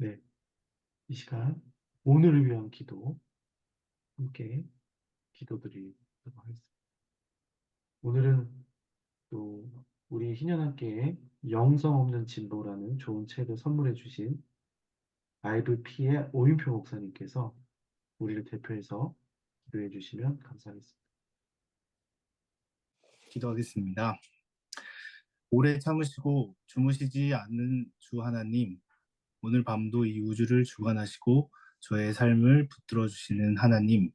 네, 이 시간 오늘을 위한 기도 함께 기도드리도록 하겠습니다. 오늘은 또 우리 희년함께 영성 없는 진보라는 좋은 책을 선물해 주신 IVP의 오윤표 목사님께서 우리를 대표해서 기도해 주시면 감사하겠습니다. 기도하겠습니다. 오래 참으시고 주무시지 않는 주 하나님, 오늘 밤도 이 우주를 주관하시고 저의 삶을 붙들어 주시는 하나님,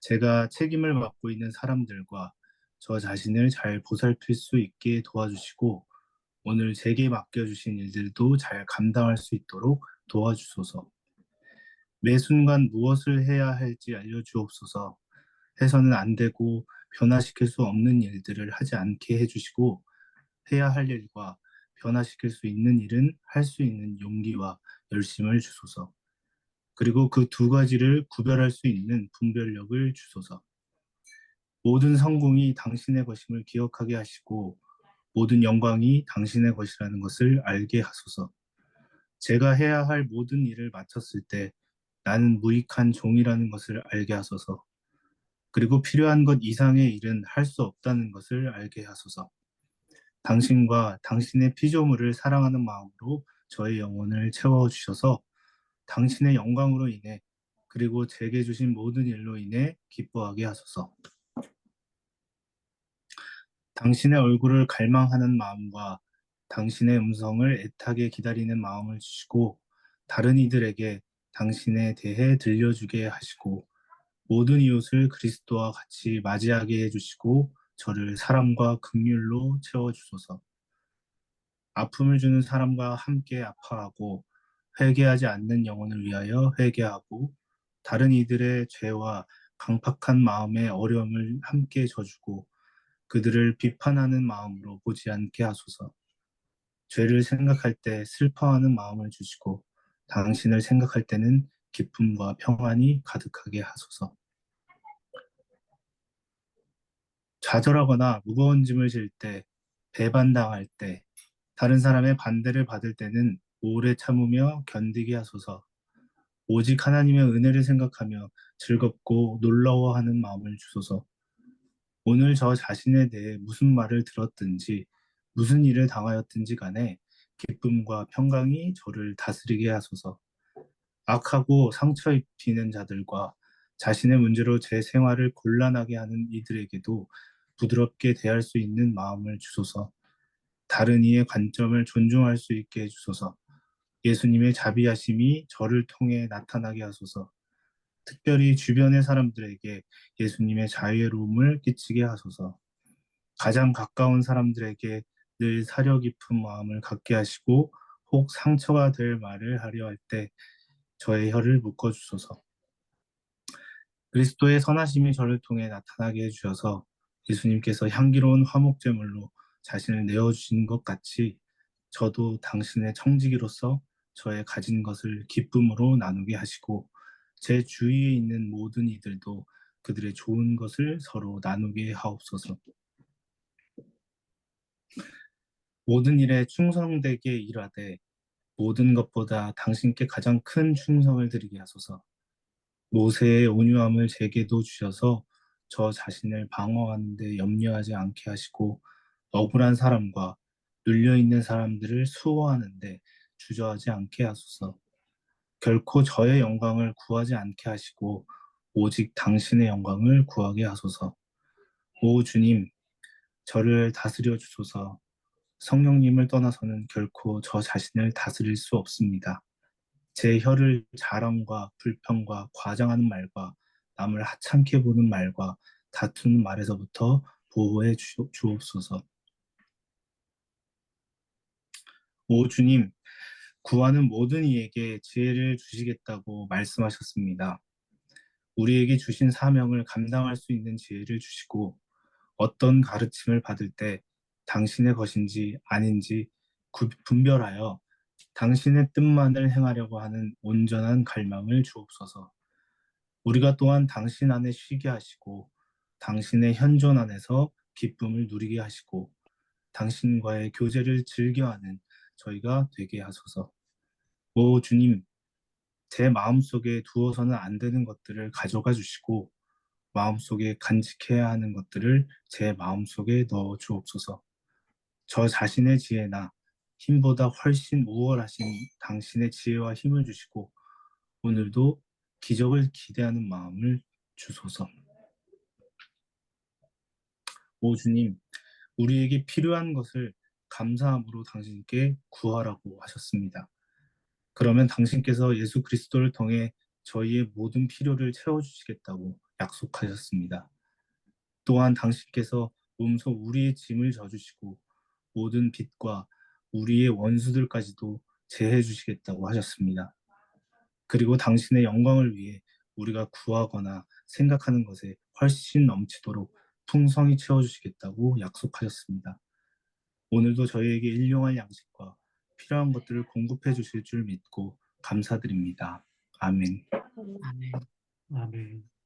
제가 책임을 맡고 있는 사람들과 저 자신을 잘 보살필 수 있게 도와주시고 오늘 제게 맡겨주신 일들도 잘 감당할 수 있도록 도와주소서. 매 순간 무엇을 해야 할지 알려주옵소서. 해서는 안 되고 변화시킬 수 없는 일들을 하지 않게 해주시고 해야 할 일과 변화시킬 수 있는 일은 할 수 있는 용기와 열심을 주소서. 그리고 그 두 가지를 구별할 수 있는 분별력을 주소서. 모든 성공이 당신의 것임을 기억하게 하시고 모든 영광이 당신의 것이라는 것을 알게 하소서. 제가 해야 할 모든 일을 마쳤을 때 나는 무익한 종이라는 것을 알게 하소서. 그리고 필요한 것 이상의 일은 할 수 없다는 것을 알게 하소서. 당신과 당신의 피조물을 사랑하는 마음으로 저의 영혼을 채워주셔서 당신의 영광으로 인해 그리고 제게 주신 모든 일로 인해 기뻐하게 하소서. 당신의 얼굴을 갈망하는 마음과 당신의 음성을 애타게 기다리는 마음을 주시고 다른 이들에게 당신에 대해 들려주게 하시고 모든 이웃을 그리스도와 같이 맞이하게 해주시고 저를 사랑과 긍휼로 채워주소서. 아픔을 주는 사람과 함께 아파하고 회개하지 않는 영혼을 위하여 회개하고 다른 이들의 죄와 강팍한 마음의 어려움을 함께 져주고 그들을 비판하는 마음으로 보지 않게 하소서. 죄를 생각할 때 슬퍼하는 마음을 주시고 당신을 생각할 때는 기쁨과 평안이 가득하게 하소서. 좌절하거나 무거운 짐을 질 때, 배반당할 때, 다른 사람의 반대를 받을 때는 오래 참으며 견디게 하소서. 오직 하나님의 은혜를 생각하며 즐겁고 놀라워하는 마음을 주소서. 오늘 저 자신에 대해 무슨 말을 들었든지 무슨 일을 당하였든지 간에 기쁨과 평강이 저를 다스리게 하소서. 악하고 상처 입히는 자들과 자신의 문제로 제 생활을 곤란하게 하는 이들에게도 부드럽게 대할 수 있는 마음을 주소서. 다른 이의 관점을 존중할 수 있게 해주소서. 예수님의 자비하심이 저를 통해 나타나게 하소서. 특별히 주변의 사람들에게 예수님의 자유로움을 끼치게 하소서. 가장 가까운 사람들에게 늘 사려 깊은 마음을 갖게 하시고 혹 상처가 될 말을 하려 할 때 저의 혀를 묶어 주소서. 그리스도의 선하심이 저를 통해 나타나게 해주셔서 예수님께서 향기로운 화목제물로 자신을 내어주신 것 같이 저도 당신의 청지기로서 저의 가진 것을 기쁨으로 나누게 하시고 제 주위에 있는 모든 이들도 그들의 좋은 것을 서로 나누게 하옵소서. 모든 일에 충성되게 일하되 모든 것보다 당신께 가장 큰 충성을 드리게 하소서. 모세의 온유함을 제게도 주셔서 저 자신을 방어하는데 염려하지 않게 하시고 억울한 사람과 눌려 있는 사람들을 수호하는데 주저하지 않게 하소서. 결코 저의 영광을 구하지 않게 하시고 오직 당신의 영광을 구하게 하소서. 오 주님, 저를 다스려 주소서. 성령님을 떠나서는 결코 저 자신을 다스릴 수 없습니다. 제 혀를 자랑과 불평과 과장하는 말과 남을 하찮게 보는 말과 다투는 말에서부터 보호해 주- 주옵소서. 오 주님, 구하는 모든 이에게 지혜를 주시겠다고 말씀하셨습니다. 우리에게 주신 사명을 감당할 수 있는 지혜를 주시고 어떤 가르침을 받을 때 당신의 것인지 아닌지 구- 분별하여 당신의 뜻만을 행하려고 하는 온전한 갈망을 주옵소서. 우리가 또한 당신 안에 쉬게 하시고 당신의 현존 안에서 기쁨을 누리게 하시고 당신과의 교제를 즐겨하는 저희가 되게 하소서. 오 주님, 제 마음속에 두어서는 안 되는 것들을 가져가 주시고 마음속에 간직해야 하는 것들을 제 마음속에 넣어 주옵소서. 저 자신의 지혜나 힘보다 훨씬 우월하신 당신의 지혜와 힘을 주시고 오늘도 기적을 기대하는 마음을 주소서. 오 주님, 우리에게 필요한 것을 감사함으로 당신께 구하라고 하셨습니다. 그러면 당신께서 예수 그리스도를 통해 저희의 모든 필요를 채워주시겠다고 약속하셨습니다. 또한 당신께서 몸소 우리의 짐을 져주시고 모든 빚과 우리의 원수들까지도 제해 주시겠다고 하셨습니다. 그리고 당신의 영광을 위해 우리가 구하거나 생각하는 것에 훨씬 넘치도록 풍성히 채워주시겠다고 약속하셨습니다. 오늘도 저희에게 일용할 양식과 필요한 것들을 공급해 주실 줄 믿고 감사드립니다. 아멘. 아멘. 아멘.